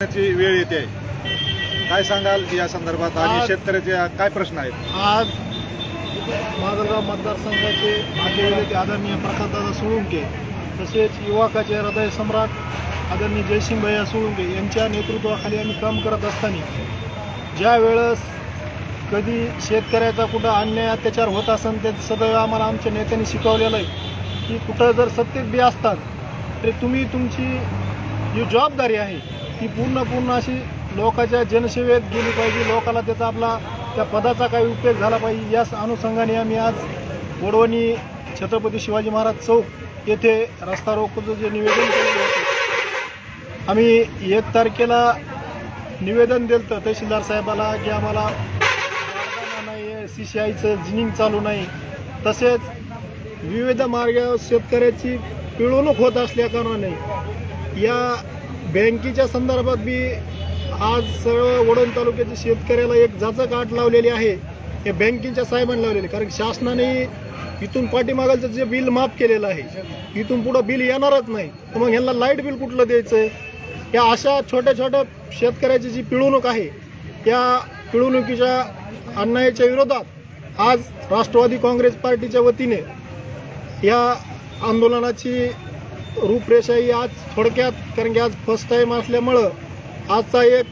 ची वेळ येते. काय सांगाल या संदर्भात? आणि आज- शेतकऱ्याचे काय प्रश्न आहेत? आज माजलगाव मतदारसंघाचे ते आदरणीय प्रकाशदादा सोळुंके तसेच युवकाचे हृदय सम्राट आदरणीय जयसिंग भैया सोळुंके यांच्या नेतृत्वाखाली आम्ही काम करत असताना ज्या वेळेस कधी शेतकऱ्याचा कुठं अन्याय अत्याचार होत असेल ते सदैव आम्हाला आमच्या नेत्यांनी शिकवलेलं आहे. की कुठं जर सत्तेत बी असतात तरी तुम्ही तुमची जी जबाबदारी आहे ती पूर्ण पूर्ण अशी लोकांच्या जनसेवेत गेली पाहिजे. लोकाला त्याचा आपला त्या पदाचा काही उपयोग झाला पाहिजे. याच अनुषंगाने आम्ही आज वडवणी छत्रपती शिवाजी महाराज चौक येथे रस्ता रोकोचं जे निवेदन केलेलं होतं. आम्ही एक तारखेला निवेदन दिलं तर तहसीलदार साहेबाला की आम्हाला नाही आहे सी सी आयचं जिनिंग चालू नाही. तसेच विविध मार्गावर शेतकऱ्याची पिळवणूक होत असल्याकारणाने या बँकेच्या संदर्भात बी आज सरळ वडोण तालुक्याच्या शेतकऱ्याला एक जाचक आठ लावलेली आहे. हे बँकेच्या साहेबांनी लावलेली कारण शासनाने इथून पाठीमागालचं जे बिल माफ केलेलं आहे इथून पुढं बिल येणारच नाही. तर मग ह्यांना लाइट बिल कुठलं द्यायचं? आहे या अशा छोट्या छोट्या शेतकऱ्याची जी पिळवणूक आहे त्या पिळवणुकीच्या अन्यायाच्या विरोधात आज राष्ट्रवादी काँग्रेस पार्टीच्या वतीने या आंदोलनाची रूपरेषा ही आज थोडक्यात कारण की आज फर्स्ट टाईम असल्यामुळं आजचा एक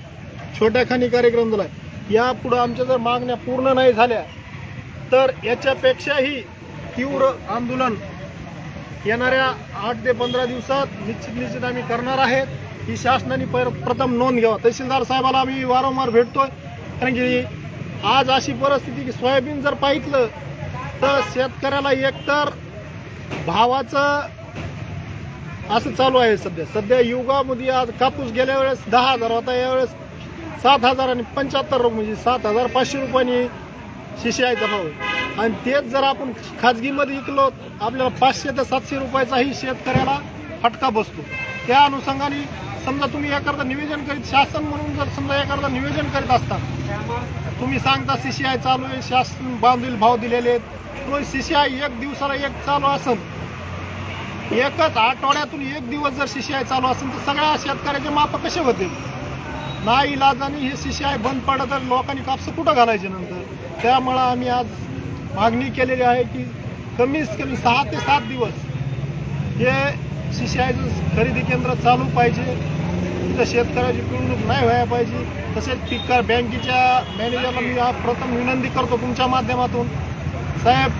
छोट्याखानी कार्यक्रम झाला यापुढं आमच्या जर मागण्या पूर्ण नाही झाल्या तर याच्यापेक्षाही तीव्र आंदोलन येणाऱ्या आठ ते पंधरा दिवसात निश्चित निश्चित आम्ही करणार आहेत. ही शासनाने पर प्रथम नोंद घ्यावा. तहसीलदार साहेबाला आम्ही वारंवार भेटतोय. कारण की आज अशी परिस्थिती की सोयाबीन जर पाहितलं तर शेतकऱ्याला एकतर भावाचं असं चालू आहे सध्या. सध्या युगामध्ये आज कापूस गेल्या वेळेस दहा हजार होता यावेळेस सात हजार आणि पंच्याहत्तर म्हणजे सात हजार पाचशे रुपयांनी शिष्यायचा भाव आणि तेच जर आपण खाजगीमध्ये विकलो आपल्याला पाचशे ते सातशे रुपयाचाही शेतकऱ्याला फटका बसतो. त्या अनुषंगाने समजा तुम्ही एखादा निवेदन करीत शासन म्हणून जर समजा एखादा निवेदन करीत असता तुम्ही सांगता सीसीआय चालू आहे शासन बांधील भाव दिलेले आहेत. तो सीसीआय एक दिवसाला एक चालू असेल एकच आठवड्यातून एक दिवस जर सीसीआय चालू असेल तर सगळ्या शेतकऱ्याचे माप कसे होतील? ना इलाजाने हे सीसीआय बंद पडलं तर लोकांनी कापसं कुठं घालायचे नंतर? त्यामुळं आम्ही आज मागणी केलेली आहे की कमीत कमी सहा ते सात दिवस हे सीसीआयचं खरेदी केंद्र चालू पाहिजे. तिथं शेतकऱ्याची पिळवणूक नाही व्हायला पाहिजे. तसेच पिकर बँकेच्या मॅनेजरला मी प्रथम विनंती करतो तुमच्या माध्यमातून. साहेब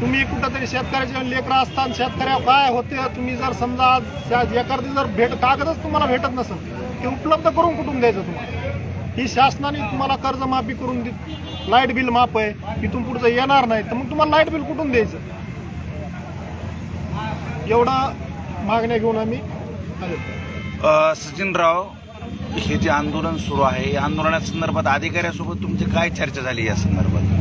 तुम्ही कुठंतरी शेतकऱ्याचे लेकरं असताना शेतकऱ्या काय होते तुम्ही जर समजा आज त्या एखादी जर भेट कागदच तुम्हाला भेटत नसेल ते उपलब्ध करून कुठून द्यायचं तुम्हाला? ही शासनाने तुम्हाला कर्जमाफी करून दि लाइट बिल माफ आहे इथून पुढचं येणार नाही तर मग तुम्हाला लाइट बिल कुठून द्यायचं? एवढा मागण्या घेऊन आम्ही सचिनराव हे जे आंदोलन सुरू आहे या आंदोलनासंदर्भात अधिकाऱ्यासोबत तुमची काय चर्चा झाली या संदर्भात?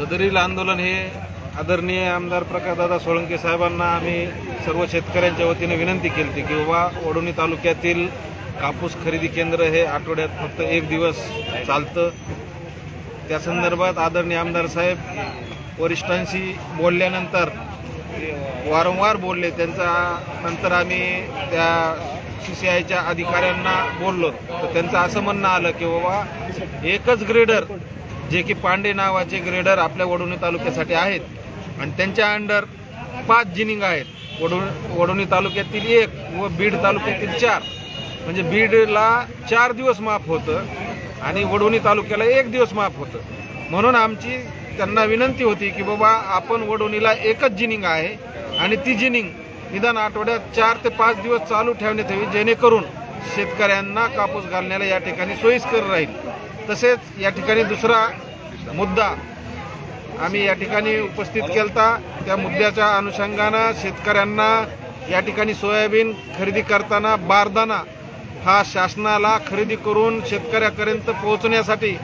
सदरील आंदोलन हे आदरणीय आमदार प्रकाशदादा सोळंके साहेबांना आम्ही सर्व शेतकऱ्यांच्या वतीने विनंती केली होती की बाबा वडोणी तालुक्यातील कापूस खरेदी केंद्र हे आठवड्यात फक्त एक दिवस चालतं. त्या संदर्भात आदरणीय आमदार साहेब वरिष्ठांशी बोलल्यानंतर वारंवार बोलले. त्यांचा नंतर आम्ही त्या सी सी आयच्या अधिकाऱ्यांना बोललो. तर त्यांचं असं म्हणणं आलं की बाबा एकच ग्रेडर जे की पांडे नावाचे ग्रेडर आपल्या वडोणी तालुक्यासाठी आहेत. आणि त्यांच्या अंडर पाच जिनिंग आहेत. वडोणी वडोणी तालुक्यातील एक व बीड तालुक्यातील चार. म्हणजे बीडला चार दिवस माफ होतं आणि वडोणी तालुक्याला एक दिवस माफ होतं. म्हणून आमची त्यांना विनंती होती की बाबा आपण वडोणीला एकच जिनिंग आहे आणि ती जिनिंग निदान आठवड्यात चार ते पाच दिवस चालू ठेवण्यात यावी जेणेकरून शेतकऱ्यांना कापूस घालण्याला या ठिकाणी सोयीस्कर राहील. तसेच या ठिकाणी दुसरा मुद्दा आम्ही या ठिकाणी उपस्थित केलता. त्या मुद्द्याच्या अनुषंगानं शेतकऱ्यांना या ठिकाणी सोयाबीन खरेदी करताना बारदाना हा शासनाला खरेदी करून शेतकऱ्यापर्यंत पोहोचण्यासाठी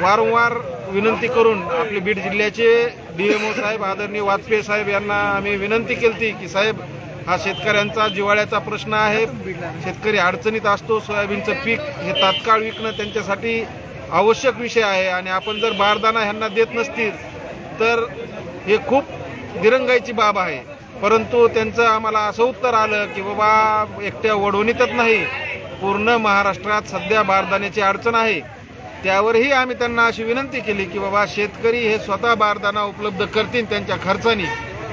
वारंवार विनंती करून आपले बीड जिल्ह्याचे डीएमओ साहेब आदरणीय वाजपेयी साहेब यांना आम्ही विनंती केली की साहेब हा शेतकऱ्यांचा जिवाळ्याचा प्रश्न आहे. शेतकरी अडचणीत असतो सोयाबीनचं पीक हे तात्काळ विकणं त्यांच्यासाठी आवश्यक विषय आहे आणि आपण जर बारदाना ह्यांना देत नसतील तर हे खूप दिरंगाईची बाब आहे. परंतु त्यांचं आम्हाला असं उत्तर आलं की बाबा एकट्या वडवणीतच नाही पूर्ण महाराष्ट्रात सध्या बारदाण्याची अडचण आहे. त्यावरही आम्ही त्यांना अशी विनंती केली की बाबा शेतकरी हे स्वतः बारदाना उपलब्ध करतील त्यांच्या खर्चानी.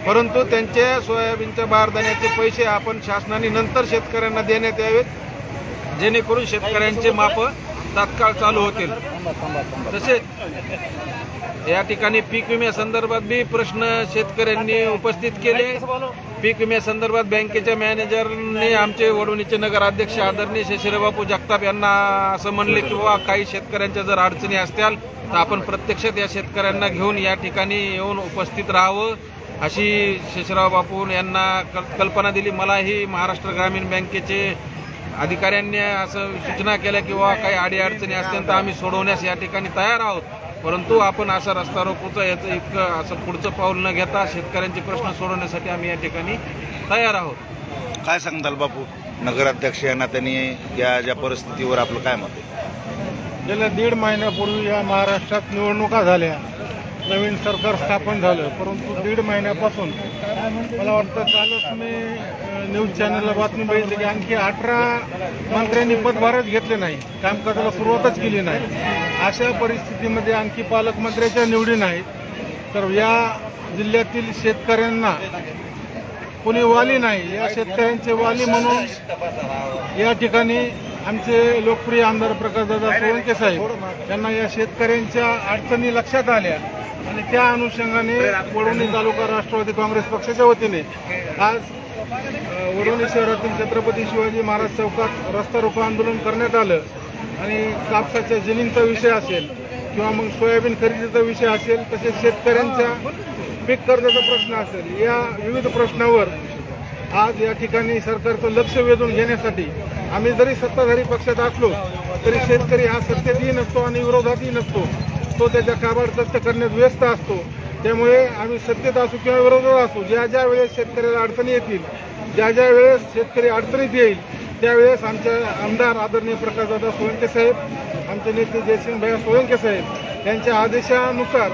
परंतु त्यांच्या सोयाबीनच्या बारदाण्याचे पैसे आपण शासनाने नंतर शेतकऱ्यांना देण्यात यावेत. जेणेकरून शेतकऱ्यांचे माप तात्काळ चालू होतील. तसेच या ठिकाणी पीक विम्यासंदर्भात बी प्रश्न शेतकऱ्यांनी उपस्थित केले. पीक विम्यासंदर्भात बँकेच्या मॅनेजरने आमचे वडवणीचे नगराध्यक्ष आदरणीय शशिरबापू जगताप यांना असं म्हणले की बाबा काही शेतकऱ्यांच्या जर अडचणी असतील तर आपण प्रत्यक्षात या शेतकऱ्यांना घेऊन या ठिकाणी येऊन उपस्थित राहावं. अशी शेषराव बापू यांना कल- कल्पना दिली. मलाही महाराष्ट्र ग्रामीण बँकेचे अधिकाऱ्यांनी असं सूचना केल्या किंवा काही अडीअडचणी असतील तर आम्ही सोडवण्यास या ठिकाणी तयार आहोत. परंतु आपण असं रस्ता रोकोचं याचं इतकं असं पुढचं पाऊल न घेता शेतकऱ्यांचे प्रश्न सोडवण्यासाठी आम्ही या ठिकाणी तयार आहोत. काय सांगताल बापू? नगराध्यक्ष यांना त्यांनी या ज्या परिस्थितीवर आपलं काय मत आहे? गेल्या दीड महिन्यापूर्वी या महाराष्ट्रात निवडणुका झाल्या. नवीन सरकार स्थापन झालं. परंतु दीड महिन्यापासून मला वाटतं कालच मी न्यूज चॅनलला बातमी बघितली की आणखी अठरा मंत्र्यांनी पदभारच घेतले नाही. कामकाजाला सुरुवातच केली नाही. अशा परिस्थितीमध्ये आणखी पालकमंत्र्याच्या निवडी नाहीत. तर या जिल्ह्यातील शेतकऱ्यांना कोणी वाली नाही. या शेतकऱ्यांचे वाली म्हणून या ठिकाणी आमचे लोकप्रिय आमदार प्रकाशदादा सोळंके साहेब यांना या शेतकऱ्यांच्या अडचणी लक्षात आल्या. आणि त्या अनुषंगाने वडवणी तालुका राष्ट्रवादी काँग्रेस पक्षाच्या वतीने आज वरुणी शहरातील छत्रपती शिवाजी महाराज चौकात रस्ता रोको आंदोलन करण्यात आलं आणि कापसाच्या जमिनीचा विषय असेल किंवा मग सोयाबीन खरेदीचा विषय असेल तसेच शेतकऱ्यांच्या पीक कर्जाचा प्रश्न असेल या विविध प्रश्नावर आज या ठिकाणी सरकारचं लक्ष वेधून घेण्यासाठी आम्ही जरी सत्ताधारी पक्षात असलो तरी शेतकरी हा सत्तेतही नसतो आणि विरोधातही नसतो. तो त्याच्या काबाड कष्ट करण्यात व्यस्त असतो. त्यामुळे आम्ही सत्तेत असू किंवा विरोधात असू ज्या ज्या वेळेस शेतकऱ्याला अडचणी येतील ज्या ज्या वेळेस शेतकरी अडचणीत येईल त्यावेळेस आमच्या आमदार आदरणीय प्रकाशदादा सोळंके साहेब आमचे नेते जयसिंग भैया सोळंके साहेब यांच्या आदेशानुसार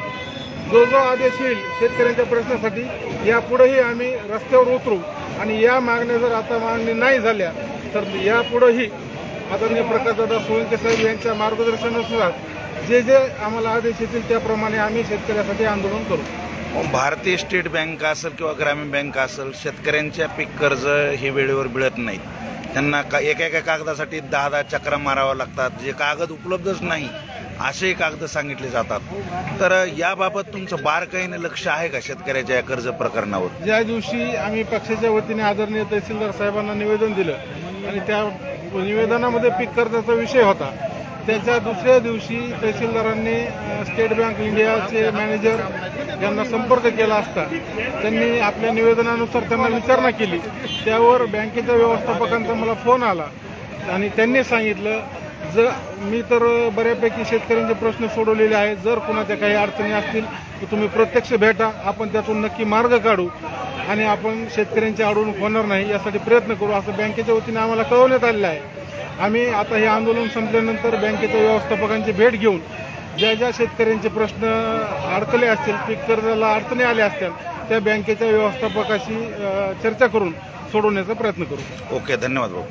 जो जो आदेश येईल शेतकऱ्यांच्या प्रश्नासाठी यापुढेही आम्ही रस्त्यावर उतरू आणि या मागण्या जर आता मागणी नाही झाल्या तर यापुढेही आदरणीय प्रकाशदादा सोळंके साहेब यांच्या मार्गदर्शनानुसार जे जे आम्हाला आदेश येतील त्याप्रमाणे आम्ही शेतकऱ्यासाठी आंदोलन करू. भारतीय स्टेट बँक असेल किंवा ग्रामीण बँक असेल शेतकऱ्यांच्या पीक कर्ज हे वेळेवर मिळत नाहीत. त्यांना का एका एका कागदासाठी दहा दहा चक्रा माराव्या लागतात जे कागद उपलब्धच नाही असे कागद सांगितले जातात. तर याबाबत तुमचं बारकाईने लक्ष आहे का शेतकऱ्याच्या या कर्ज प्रकरणावर? ज्या दिवशी आम्ही पक्षाच्या वतीने आदरणीय तहसीलदार साहेबांना निवेदन दिलं आणि त्या निवेदनामध्ये पीक कर्जाचा विषय होता त्याच्या दुसऱ्या दिवशी तहसीलदारांनी स्टेट बँक इंडियाचे मॅनेजर यांना संपर्क केला असता त्यांनी आपल्या निवेदनानुसार त्यांना विचारणा केली. त्यावर बँकेच्या व्यवस्थापकांचा मला फोन आला आणि त्यांनी सांगितलं जर मी तर बऱ्यापैकी शेतकऱ्यांचे प्रश्न सोडवलेले आहेत जर कुणाच्या काही अडचणी असतील तर तुम्ही प्रत्यक्ष भेटा आपण त्यातून नक्की मार्ग काढू आणि आपण शेतकऱ्यांची अडवणूक होणार नाही यासाठी प्रयत्न करू असं बँकेच्या वतीने आम्हाला कळवण्यात आलेलं आहे. आम्ही आता हे आंदोलन संपल्यानंतर बँकेच्या व्यवस्थापकांची भेट घेऊन ज्या ज्या शेतकऱ्यांचे प्रश्न अडकले असतील पीक कर्जाला अडचणी आल्या असतील त्या बँकेच्या व्यवस्थापकाशी चर्चा करून सोडवण्याचा प्रयत्न करू. ओके धन्यवाद भाऊ.